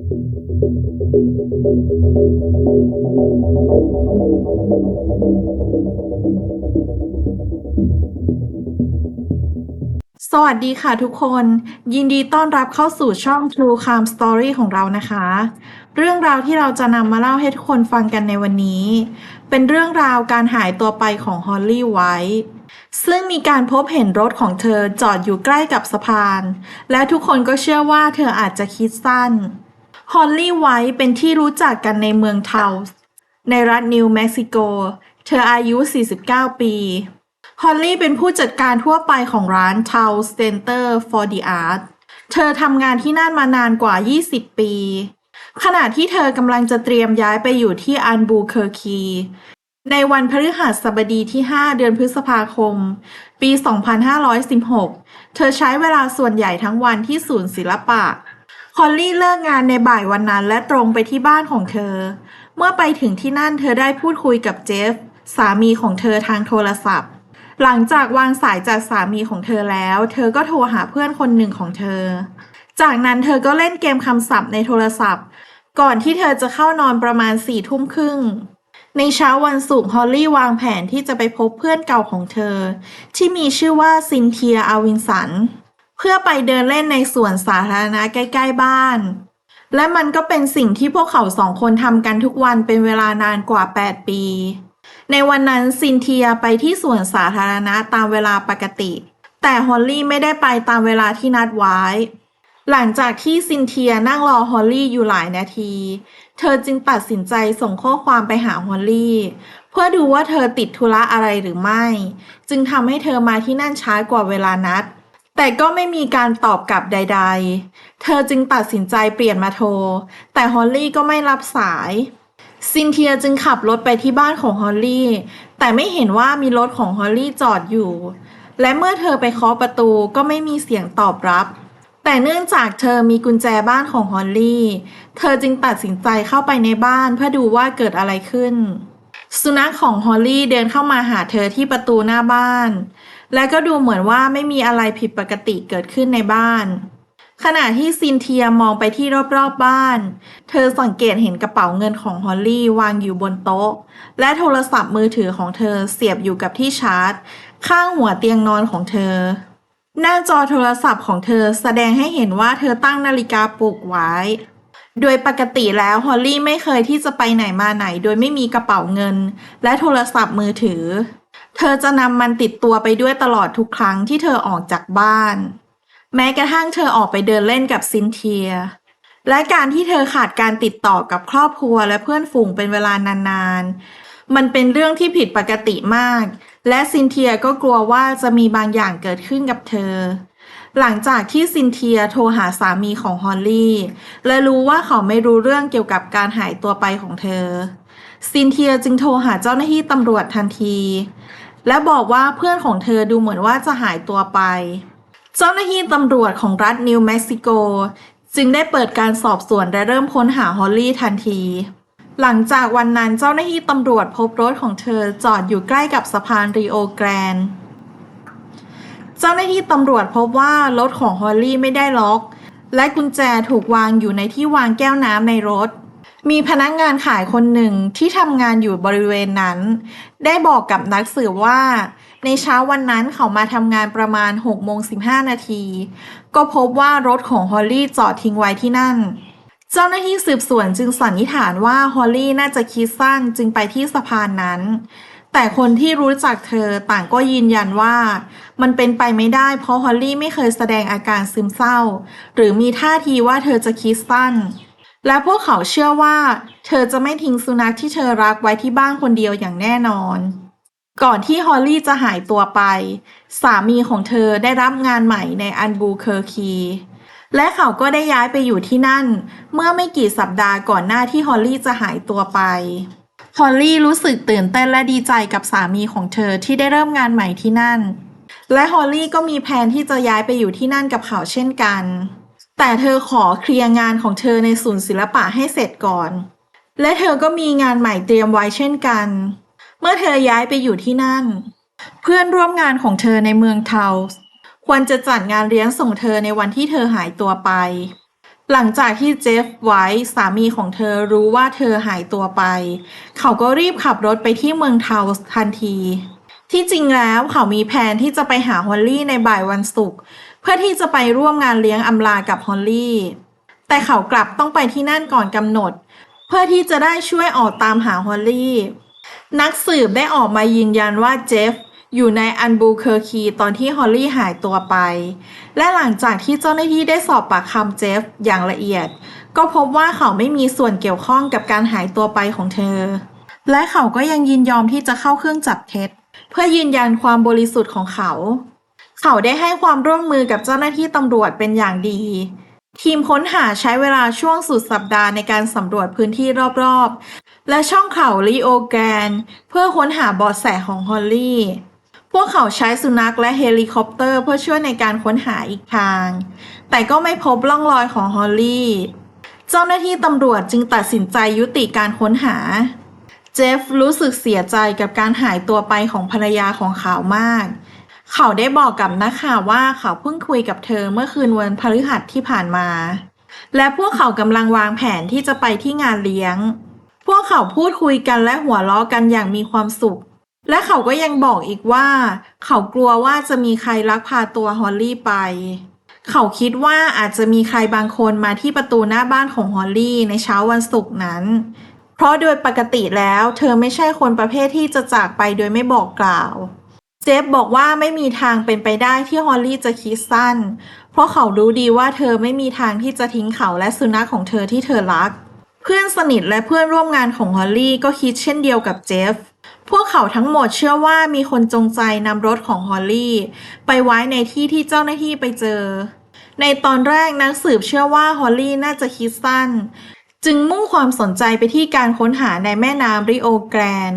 สวัสดีค่ะทุกคน ยินดีต้อนรับเข้าสู่ช่อง True Crime Story ของเรานะคะ เรื่องราวที่เราจะนำมาเล่าให้ทุกคนฟังกันในวันนี้ เป็นเรื่องราวการหายตัวไปของฮอลลี่ไวท์ซึ่งมีการพบเห็นรถของเธอจอดอยู่ใกล้กับสะพาน และทุกคนก็เชื่อว่าเธออาจจะคิดสั้น ฮอลลี่ไวท์เป็นที่รู้จักกันในเมืองเทาส์ในรัฐนิวเม็กซิโก เธออายุ 49 ปี ฮอลลี่เป็นผู้จัดการทั่วไปของร้าน t o w Center for the Arts เธอทำงานที่นั่นมานานกว่า 20 ปี ขณะที่เธอกำลังจะเตรียมย้ายไปอยู่ที่อันบูเคอร์คี ในวันพฤหัสบดีที่ 5 เดือนพฤษภาคม ปี 2516 เธอใช้เวลาส่วนใหญ่ทั้งวันที่ศูนย์ศิลปะ ฮอลลี่เลิกงานในบ่ายวันนั้นและตรงไปที่บ้านของเธอ เมื่อไปถึงที่นั่นเธอได้พูดคุยกับเจฟ สามีของเธอทางโทรศัพท์ หลังจากวางสายจากสามีของเธอแล้ว เธอก็โทรหาเพื่อนคนหนึ่งของเธอ จากนั้นเธอก็เล่นเกมคำศัพท์ในโทรศัพท์ ก่อนที่เธอจะเข้านอนประมาณสี่ทุ่มครึ่งในเช้าวันศุกร์ฮอลลี่วางแผนที่จะไปพบเพื่อนเก่าของเธอ ที่มีชื่อว่าซินเทียอาวินสัน เพื่อไปเดินเล่นในสวนสาธารณะใกล้ ๆ บ้าน และมันก็เป็นสิ่งที่พวกเขาสองคนทำกันทุกวันเป็นเวลานานกว่า 8 ปี ในวันนั้นซินเทียไปที่สวนสาธารณะตามเวลาปกติ แต่ฮอลลี่ไม่ได้ไปตามเวลาที่นัดไว้ หลังจากที่ซินเทียนั่งรอฮอลลี่อยู่หลายนาที เธอจึงตัดสินใจส่งข้อความไปหาฮอลลี่เพื่อดูว่าเธอติดธุระอะไรหรือไม่ จึงทำให้เธอมาที่นั่นช้ากว่าเวลานัด แต่ก็ไม่มีการตอบกลับใดๆ เธอจึงตัดสินใจเปลี่ยนมาโทร แต่ฮอลลี่ก็ไม่รับสาย ซินเทียจึงขับรถไปที่บ้านของฮอลลี่ แต่ไม่เห็นว่ามีรถของฮอลลี่จอดอยู่ และเมื่อเธอไปเคาะประตูก็ไม่มีเสียงตอบรับ แต่เนื่องจากเธอมีกุญแจบ้านของฮอลลี่ เธอจึงตัดสินใจเข้าไปในบ้านเพื่อดูว่าเกิดอะไรขึ้น สุนัขของฮอลลี่เดินเข้ามาหาเธอที่ประตูหน้าบ้าน และก็ดูเหมือนว่าไม่มีอะไรผิดปกติเกิดขึ้นในบ้าน ขณะที่ซินเทียมองไปที่รอบๆบบ้าน เธอสังเกตเห็นกระเป๋าเงินของฮอลลี่วางอยู่บนโต๊ะ และโทรศัพท์มือถือของเธอเสียบอยู่กับที่ชาร์จ ข้างหัวเตียงนอนของเธอ หน้าจอโทรศัพท์ของเธอแสดงให้เห็นว่าเธอตั้งนาฬิกาปลุกไว้ โดยปกติแล้วฮอลลี่ไม่เคยที่จะไปไหนมาไหน โดยไม่มีกระเป๋าเงิน และโทรศัพท์มือถือ เธอจะนำมันติดตัวไปด้วยตลอดทุกครั้งที่เธอออกจากบ้าน แม้กระทั่งเธอออกไปเดินเล่นกับซินเทีย และการที่เธอขาดการติดต่อกับครอบครัวและเพื่อนฝูงเป็นเวลานานๆ มันเป็นเรื่องที่ผิดปกติมาก และซินเทียก็กลัวว่าจะมีบางอย่างเกิดขึ้นกับเธอ หลังจากที่ซินเทียโทรหาสามีของฮอลลี่ และรู้ว่าเขาไม่รู้เรื่องเกี่ยวกับการหายตัวไปของเธอ ซินเทียจึงโทรหาเจ้าหน้าที่ตำรวจทันที และบอกว่าเพื่อนของเธอดูเหมือนว่าจะหายตัวไป เจ้าหน้าที่ตำรวจของรัฐนิวเม็กซิโก จึงได้เปิดการสอบสวนและเริ่มค้นหาฮอลลี่ทันที หลังจากวันนั้นเจ้าหน้าที่ตำรวจพบรถของเธอจอดอยู่ใกล้กับสะพานริโอแกรนเจ้าหน้าที่ตำรวจพบว่ารถของฮอลลี่ไม่ได้ล็อก และกุญแจถูกวางอยู่ในที่วางแก้วน้ำในรถ มีพนักงานขายคนหนึ่งที่ทำงานอยู่บริเวณนั้น ได้บอกกับนักสืบว่า ในเช้าวันนั้นเขามาทำงานประมาณ6โมง15 นาที ก็พบว่ารถของฮอลลี่จอดทิ้งไว้ที่นั่น เจ้าหน้าที่สืบสวนจึงสันนิษฐานว่าฮอลลี่น่าจะคิดสั้นจึงไปที่สะพานนั้น แต่คนที่รู้จักเธอต่างก็ยืนยันว่า มันเป็นไปไม่ได้เพราะฮอลลี่ไม่เคยแสดงอาการซึมเศร้า หรือมีท่าทีว่าเธอจะคิดสั้น และพวกเขาเชื่อว่า เธอจะไม่ทิ้งสุนัขที่เธอรักไว้ที่บ้านคนเดียวอย่างแน่นอน ก่อนที่ฮอลลี่จะหายตัวไป สามีของเธอได้รับงานใหม่ในอันบูเคอร์คีและเขาก็ได้ย้ายไปอยู่ที่นั่น เมื่อไม่กี่สัปดาห์ก่อนหน้าที่ฮอลลี่จะหายตัวไปฮอลลี่รู้สึกตื่นเต้นและดีใจกับสามีของเธอที่ได้เริ่มงานใหม่ที่นั่น และฮอลลี่ก็มีแผนที่จะย้ายไปอยู่ที่นั่นกับเขาเช่นกัน แต่เธอขอเคลียร์งานของเธอในศูนย์ศิลปะให้เสร็จก่อน และเธอก็มีงานใหม่เตรียมไว้เช่นกัน เมื่อเธอย้ายไปอยู่ที่นั่น เพื่อนร่วมงานของเธอในเมืองเทาส์ควรจะจัดงานเลี้ยงส่งเธอในวันที่เธอหายตัวไป หลังจากที่เจฟไว้สามีของเธอรู้ว่าเธอหายตัวไป เขาก็รีบขับรถไปที่เมืองเทาส์ทันที ที่จริงแล้วเขามีแผนที่จะไปหาฮอลลี่ในบ่ายวันศุกร์ เพื่อที่จะไปร่วมงานเลี้ยงอำลากับฮอลลี่ แต่เขากลับต้องไปที่นั่นก่อนกำหนด เพื่อที่จะได้ช่วยออกตามหาฮอลลี่ นักสืบได้ออกมายืนยันว่าเจฟอยู่ในอันบูเคอร์คีตอนที่ฮอลลี่หายตัวไป และหลังจากที่เจ้าหน้าที่ได้สอบปากคำเจฟอย่างละเอียด ก็พบว่าเขาไม่มีส่วนเกี่ยวข้องกับการหายตัวไปของเธอ และเขาก็ยังยินยอมที่จะเข้าเครื่องจับเท็จ เพื่อยืนยันความบริสุทธิ์ของเขา เขาได้ให้ความร่วมมือกับเจ้าหน้าที่ตำรวจเป็นอย่างดี ทีมค้นหาใช้เวลาช่วงสุดสัปดาห์ในการสำรวจพื้นที่รอบๆ และช่องเขาลีโอแกน เพื่อค้นหาเบาะแสของฮอลลี่ พวกเขาใช้สุนัขและเฮลิคอปเตอร์เพื่อช่วยในการค้นหาอีกทาง แต่ก็ไม่พบร่องรอยของฮอลลี่ เจ้าหน้าที่ตำรวจจึงตัดสินใจยุติการค้นหาเจฟรู้สึกเสียใจกับการหายตัวไปของภรรยาของเขามาก เขาได้บอกกับนักข่าวว่าเขาเพิ่งคุยกับเธอเมื่อคืนวันพฤหัสที่ผ่านมา และพวกเขากำลังวางแผนที่จะไปที่งานเลี้ยง พวกเขาพูดคุยกันและหัวเราะกันอย่างมีความสุข และเขาก็ยังบอกอีกว่า เขากลัวว่าจะมีใครลักพาตัวฮอลลี่ไป เขาคิดว่าอาจจะมีใครบางคนมาที่ประตูหน้าบ้านของฮอลลี่ในเช้าวันศุกร์นั้น เพราะโดยปกติแล้ว เธอไม่ใช่คนประเภทที่จะจากไปโดยไม่บอกกล่าว เจฟบอกว่าไม่มีทางเป็นไปได้ที่ฮอลลี่จะคิดสั้น เพราะเขารู้ดีว่าเธอไม่มีทางที่จะทิ้งเขาและสุนัขของเธอที่เธอรัก เพื่อนสนิทและเพื่อนร่วมงานของฮอลลี่ก็คิดเช่นเดียวกับเจฟ พวกเขาทั้งหมดเชื่อว่ามีคนจงใจนำรถของฮอลลี่ไปไว้ในที่ที่เจ้าหน้าที่ไปเจอ ในตอนแรกนักสืบเชื่อว่าฮอลลี่น่าจะคิดสั้น จึงมุ่งความสนใจไปที่การค้นหาในแม่น้ำริโอแกรน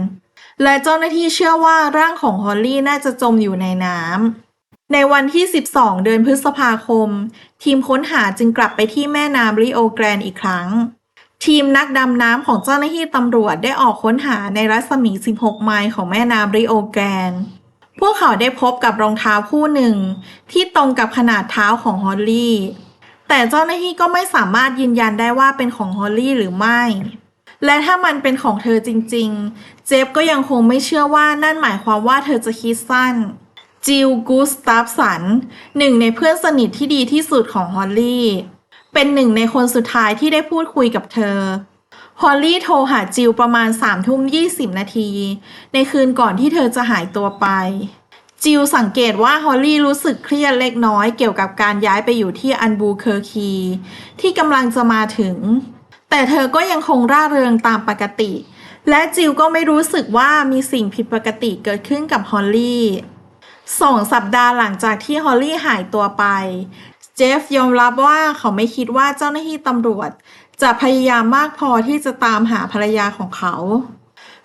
และเจ้าหน้าที่เชื่อว่าร่างของฮอลลี่น่าจะจมอยู่ในน้ำ ในวันที่ 12 เดือนพฤษภาคม ทีมค้นหาจึงกลับไปที่แม่น้ำริโอแกรนอีกครั้ง ทีมนักดำน้ำของเจ้าหน้าที่ตำรวจได้ออกค้นหาในรัศมี 16 ไมล์ของแม่น้ำริโอแกรนพวกเขาได้พบกับรองเท้าคู่หนึ่ง ที่ตรงกับขนาดเท้าของฮอลลี่ แต่เจ้าหน้าที่ก็ไม่สามารถยืนยันได้ว่าเป็นของฮอลลี่หรือไม่ และถ้ามันเป็นของเธอจริงๆ เจฟก็ยังคงไม่เชื่อว่านั่นหมายความว่าเธอจะคิดสั้นจิลกูสตาฟสันหนึ่งในเพื่อนสนิทที่ดีที่สุดของฮอลลี่ เป็นหนึ่งในคนสุดท้ายที่ได้พูดคุยกับเธอฮอลลี่โทรหาจิลประมาณ3ามทุ่ม20นาที ในคืนก่อนที่เธอจะหายตัวไป จิลสังเกตว่าฮอลลี่รู้สึกเครียดเล็กน้อยเกี่ยวกับการย้ายไปอยู่ที่อันบูเคอร์คี ที่กำลังจะมาถึง แต่เธอก็ยังคงร่าเริงตามปกติ และจิลก็ไม่รู้สึกว่ามีสิ่งผิดปกติเกิดขึ้นกับฮอลลี่สองสัปดาห์หลังจากที่ฮอลลี่หายตัวไป เจฟยอมรับว่าเขาไม่คิดว่าเจ้าหน้าที่ตำรวจ จะพยายามมากพอที่จะตามหาภรรยาของเขา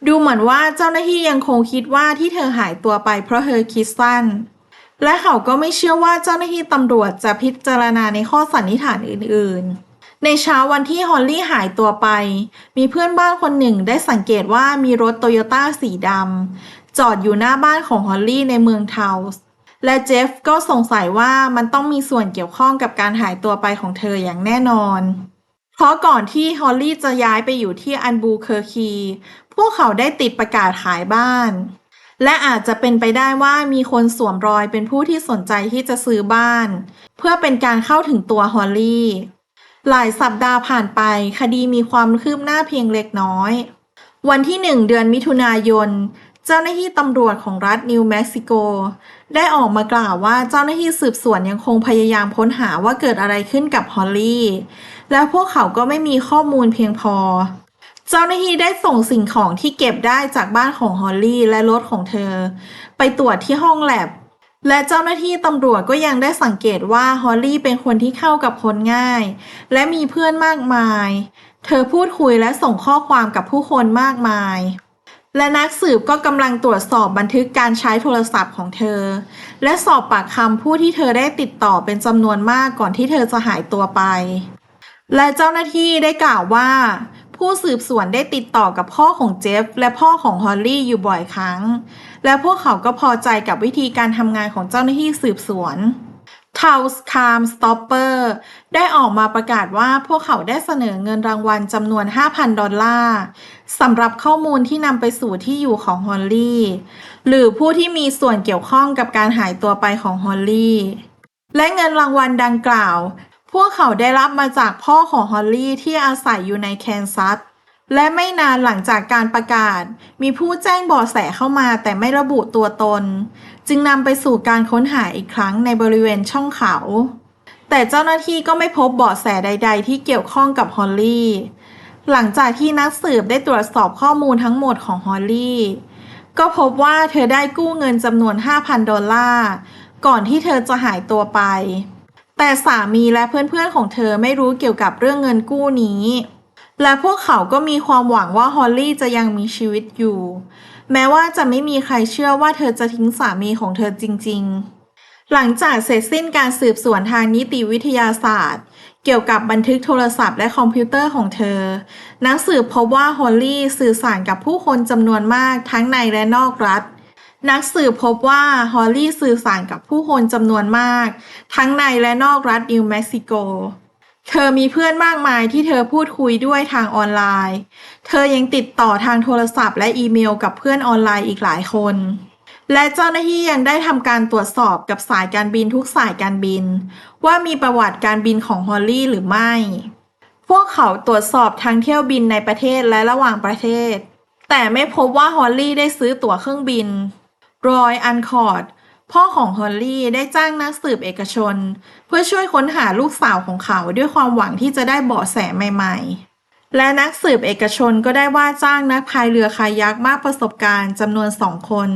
ดูเหมือนว่าเจ้าหน้าที่ยังคงคิดว่าที่เธอหายตัวไปเพราะเธอคิดสั้น และเขาก็ไม่เชื่อว่าเจ้าหน้าที่ตำรวจจะพิจารณาในข้อสันนิษฐานอื่นๆ ในเช้าวันที่ฮอลลี่หายตัวไป มีเพื่อนบ้านคนหนึ่งได้สังเกตว่ามีรถโตโยต้าสีดำจอดอยู่หน้าบ้านของฮอลลี่ในเมืองเทาส์และเจฟก็สงสัยว่ามันต้องมีส่วนเกี่ยวข้องกับการหายตัวไปของเธออย่างแน่นอน เพราะก่อนที่ฮอลลี่จะย้ายไปอยู่ที่อันบูเคอร์คี พวกเขาได้ติดประกาศขายบ้าน และอาจจะเป็นไปได้ว่ามีคนสวมรอยเป็นผู้ที่สนใจที่จะซื้อบ้าน เพื่อเป็นการเข้าถึงตัวฮอลลี่ หลายสัปดาห์ผ่านไป คดีมีความคืบหน้าเพียงเล็กน้อย วันที่หนึ่งเดือนมิถุนายน เจ้าหน้าที่ตำรวจของรัฐนิวเม็กซิโก ได้ออกมากล่าวว่าเจ้าหน้าที่สืบสวนยังคงพยายามค้นหาว่าเกิดอะไรขึ้นกับฮอลลี่ และพวกเขาก็ไม่มีข้อมูลเพียงพอ เจ้าหน้าที่ได้ส่งสิ่งของที่เก็บได้จากบ้านของฮอลลี่และรถของเธอ ไปตรวจที่ห้องแลบ และเจ้าหน้าที่ตำรวจก็ยังได้สังเกตว่าฮอลลี่เป็นคนที่เข้ากับคนง่าย และมีเพื่อนมากมาย เธอพูดคุยและส่งข้อความกับผู้คนมากมาย และนักสืบก็กำลังตรวจสอบบันทึกการใช้โทรศัพท์ของเธอ และสอบปากคำผู้ที่เธอได้ติดต่อเป็นจำนวนมากก่อนที่เธอจะหายตัวไป และเจ้าหน้าที่ได้กล่าวว่า ผู้สืบสวนได้ติดต่อกับพ่อของเจฟและพ่อของฮอลลี่อยู่บ่อยครั้ง และพวกเขาก็พอใจกับวิธีการทำงานของเจ้าหน้าที่สืบสวน t o w s c a r m Stopper ได้ออกมาประกาศว่าพวกเขาได้เสนอเงินรางวัลจำนวน 5,000 ดอลลาร์สำหรับข้อมูลที่นำไปสู่ที่อยู่ของฮอลลี่ หรือผู้ที่มีส่วนเกี่ยวข้องกับการหายตัวไปของฮอลลี่ และเงินรางวัลดังกล่าว พวกเขาได้รับมาจากพ่อของฮอลลี่ที่อาศัยอยู่ในแคนซัส และไม่นานหลังจากการประกาศ มีผู้แจ้งเบาะแสเข้ามาแต่ไม่ระบุตัวตน จึงนำไปสู่การค้นหาอีกครั้งในบริเวณช่องเขา แต่เจ้าหน้าที่ก็ไม่พบเบาะแสใด ๆ ที่เกี่ยวข้องกับฮอลลี่ หลังจากที่นักสืบได้ตรวจสอบข้อมูลทั้งหมดของฮอลลี่ก็พบว่าเธอได้กู้เงินจำนวน 5,000 ดอลลาร์ ก่อนที่เธอจะหายตัวไป แต่สามีและเพื่อนๆของเธอไม่รู้เกี่ยวกับเรื่องเงินกู้นี้ และพวกเขาก็มีความหวังว่าฮอลลี่จะยังมีชีวิตอยู่ แม้ว่าจะไม่มีใครเชื่อว่าเธอจะทิ้งสามีของเธอจริง ๆ หลังจากเสร็จสิ้นการสืบสวนทางนิติวิทยาศาสตร์ เกี่ยวกับบันทึกโทรศัพท์และคอมพิวเตอร์ของเธอ นักสืบพบว่าฮอลลี่สื่อสารกับผู้คนจำนวนมากทั้งในและนอกรัฐ นักสืบพบว่าฮอลลี่สื่อสารกับผู้คนจำนวนมาก ทั้งในและนอกรัฐนิวเม็กซิโก เธอมีเพื่อนมากมายที่เธอพูดคุยด้วยทางออนไลน์ เธอยังติดต่อทางโทรศัพท์และอีเมลกับเพื่อนออนไลน์อีกหลายคน และเจ้าหน้าที่ยังได้ทำการตรวจสอบกับสายการบินทุกสายการบิน ว่ามีประวัติการบินของฮอลลี่หรือไม่ พวกเขาตรวจสอบทั้งเที่ยวบินในประเทศและระหว่างประเทศ แต่ไม่พบว่าฮอลลี่ได้ซื้อตั๋วเครื่องบิน รอย อันคอร์ด พ่อของฮอลลี่ได้จ้างนักสืบเอกชน เพื่อช่วยค้นหาลูกสาวของเขาด้วยความหวังที่จะได้เบาะแสใหม่ๆ และนักสืบเอกชนก็ได้ว่าจ้างนักพายเรือคายักมากประสบการณ์จำนวนสองคน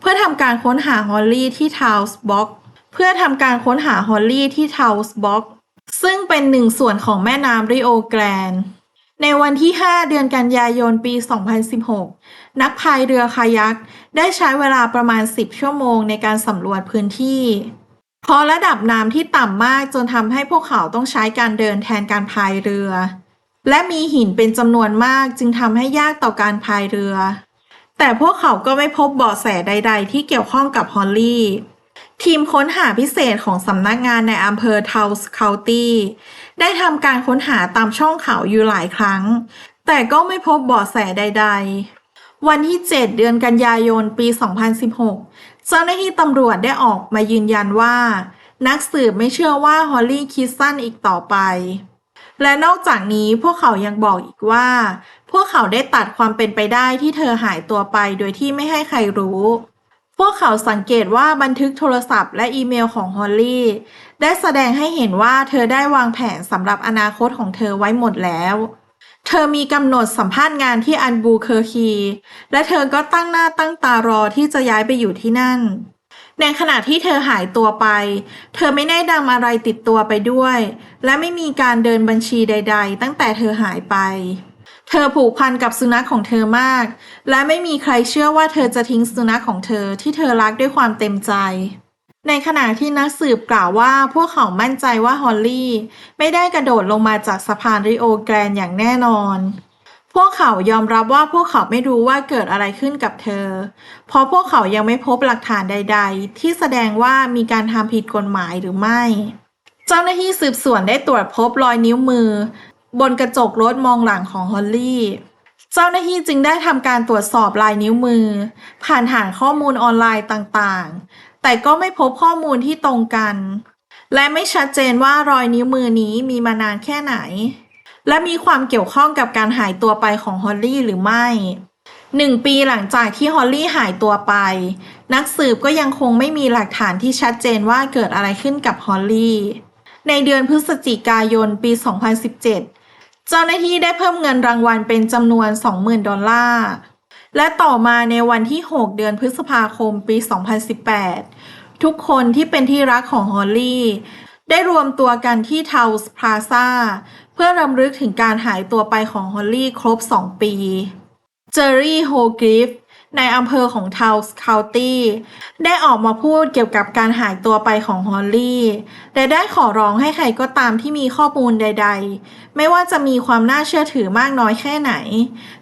เพื่อทำการค้นหาฮอลลี่ที่ทาวส์บ็อกเพื่อทำการค้นหาฮอลลี่ที่ทาวส์บ็อกซึ่งเป็นหนึ่งส่วนของแม่น้ำริโอแกรนในวันที่ 5 เดือนกันยายนปี 2016 นักพายเรือคายักได้ใช้เวลาประมาณ 10 ชั่วโมงในการสำรวจพื้นที่ เพราะระดับน้ำที่ต่ำมากจนทำให้พวกเขาต้องใช้การเดินแทนการพายเรือ และมีหินเป็นจำนวนมากจึงทำให้ยากต่อการพายเรือ แต่พวกเขาก็ไม่พบเบาะแสใด ๆ ที่เกี่ยวข้องกับฮอลลี่ทีมค้นหาพิเศษของสำนักงานในอำเภอเทาส์เคานตี้ได้ทำการค้นหาตามช่องเขาอยู่หลายครั้ง แต่ก็ไม่พบเบาะแสใด ๆ วันที่ 7 เดือนกันยายนปี 2016 เจ้าหน้าที่ตำรวจได้ออกมายืนยันว่า นักสืบไม่เชื่อว่าฮอลลี่คิดสั้นอีกต่อไป และนอกจากนี้พวกเขายังบอกอีกว่า พวกเขาได้ตัดความเป็นไปได้ที่เธอหายตัวไปโดยที่ไม่ให้ใครรู้ พวกเขาสังเกตว่าบันทึกโทรศัพท์และอีเมลของฮอลลี่ได้แสดงให้เห็นว่าเธอได้วางแผนสำหรับอนาคตของเธอไว้หมดแล้ว เธอมีกำหนดสัมภาษณ์งานที่อันบูเคอร์คี และเธอก็ตั้งหน้าตั้งตารอที่จะย้ายไปอยู่ที่นั่น ในขณะที่เธอหายตัวไป เธอไม่ได้นำอะไรติดตัวไปด้วย และไม่มีการเดินบัญชีใด ๆ ตั้งแต่เธอหายไป เธอผูกพันกับสุนัขของเธอมาก และไม่มีใครเชื่อว่าเธอจะทิ้งสุนัขของเธอที่เธอรักด้วยความเต็มใจ ในขณะที่นักสืบกล่าวว่าพวกเขามั่นใจว่าฮอลลี่ไม่ได้กระโดดลงมาจากสะพานริโอแกรนอย่างแน่นอน พวกเขายอมรับว่าพวกเขาไม่รู้ว่าเกิดอะไรขึ้นกับเธอ เพราะพวกเขายังไม่พบหลักฐานใด ๆ ที่แสดงว่ามีการทำผิดกฎหมายหรือไม่ เจ้าหน้าที่สืบสวนได้ตรวจพบรอยนิ้วมือ บนกระจกรถมองหลังของฮอลลี่เจ้าหน้าที่จึงได้ทำการตรวจสอบลายนิ้วมือ ผ่านฐานข้อมูลออนไลน์ต่างๆ แต่ก็ไม่พบข้อมูลที่ตรงกัน และไม่ชัดเจนว่ารอยนิ้วมือนี้มีมานานแค่ไหน และมีความเกี่ยวข้องกับการหายตัวไปของฮอลลี่หรือไม่หนึ่งปีหลังจากที่ฮอลลี่หายตัวไป นักสืบก็ยังคงไม่มีหลักฐานที่ชัดเจนว่าเกิดอะไรขึ้นกับฮอลลี่ ในเดือนพฤศจิกายนปี 2017 เจ้าหน้าที่ได้เพิ่มเงินรางวัลเป็นจำนวน 20,000 ดอลลาร์ และต่อมาในวันที่ 6 เดือนพฤษภาคมปี 2018 ทุกคนที่เป็นที่รักของฮอลลี่ ได้รวมตัวกันที่เทาส์พลาซาเพื่อรำลึกถึงการหายตัวไปของฮอลลี่ครบ 2 ปี เจอร์รี่โฮกริฟ ในอำเภอของเทาส์คาวตี้ได้ออกมาพูดเกี่ยวกับการหายตัวไปของฮอลลี่และได้ขอร้องให้ใครก็ตามที่มีข้อมูลใด ๆ ไม่ว่าจะมีความน่าเชื่อถือมากน้อยแค่ไหน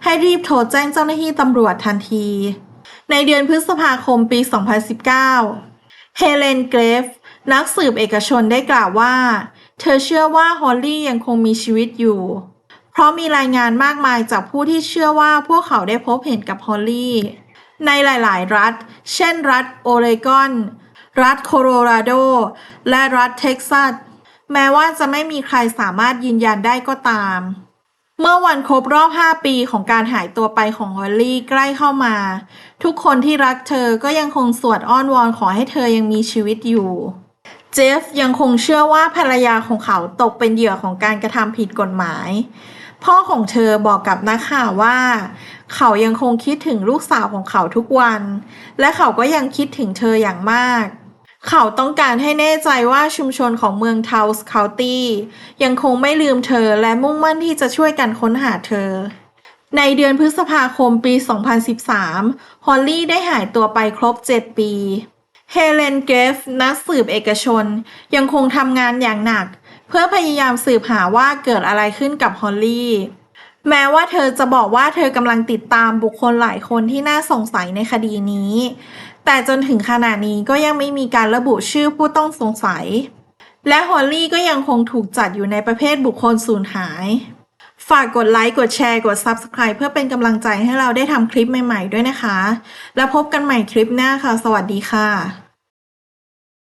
ให้รีบโทรแจ้งเจ้าหน้าที่ตำรวจทันที ในเดือนพฤษภาคมปี 2019 เฮเลนเกรฟ นักสืบเอกชนได้กล่าวว่า เธอเชื่อว่าฮอลลี่ยังคงมีชีวิตอยู่เพราะมีรายงานมากมายจากผู้ที่เชื่อว่าพวกเขาได้พบเห็นกับฮอลลี่ ในหลายๆ รัฐ เช่นรัฐโอเรกอน รัฐโคโลราโด และรัฐเท็กซัส แม้ว่าจะไม่มีใครสามารถยืนยันได้ก็ตาม เมื่อวันครบรอบ 5 ปีของการหายตัวไปของฮอลลี่ใกล้เข้ามา ทุกคนที่รักเธอก็ยังคงสวดอ้อนวอนขอให้เธอยังมีชีวิตอยู่เจฟยังคงเชื่อว่าภรรยาของเขาตกเป็นเหยื่อของการกระทำผิดกฎหมาย พ่อของเธอบอกกับนักข่าวว่า เขายังคงคิดถึงลูกสาวของเขาทุกวัน และเขาก็ยังคิดถึงเธออย่างมาก เขาต้องการให้แน่ใจว่าชุมชนของเมืองเทาส์คาวตี้ยังคงไม่ลืมเธอและมุ่งมั่นที่จะช่วยกันค้นหาเธอ ในเดือนพฤษภาคมปี 2013 ฮอลลี่ได้หายตัวไปครบ 7 ปี เฮเลนเกฟนักสืบเอกชน ยังคงทำงานอย่างหนัก เพื่อพยายามสืบหาว่าเกิดอะไรขึ้นกับฮอลลี่ แม้ว่าเธอจะบอกว่าเธอกำลังติดตามบุคคลหลายคนที่น่าสงสัยในคดีนี้ แต่จนถึงขณะนี้ก็ยังไม่มีการระบุชื่อผู้ต้องสงสัย และฮอลลี่ก็ยังคงถูกจัดอยู่ในประเภทบุคคลสูญหาย ฝากกดไลค์ กดแชร์ กด Subscribe เพื่อเป็นกำลังใจให้เราได้ทำคลิปใหม่ ๆ ด้วยนะคะ แล้วพบกันใหม่คลิปหน้าค่ะ สวัสดีค่ะ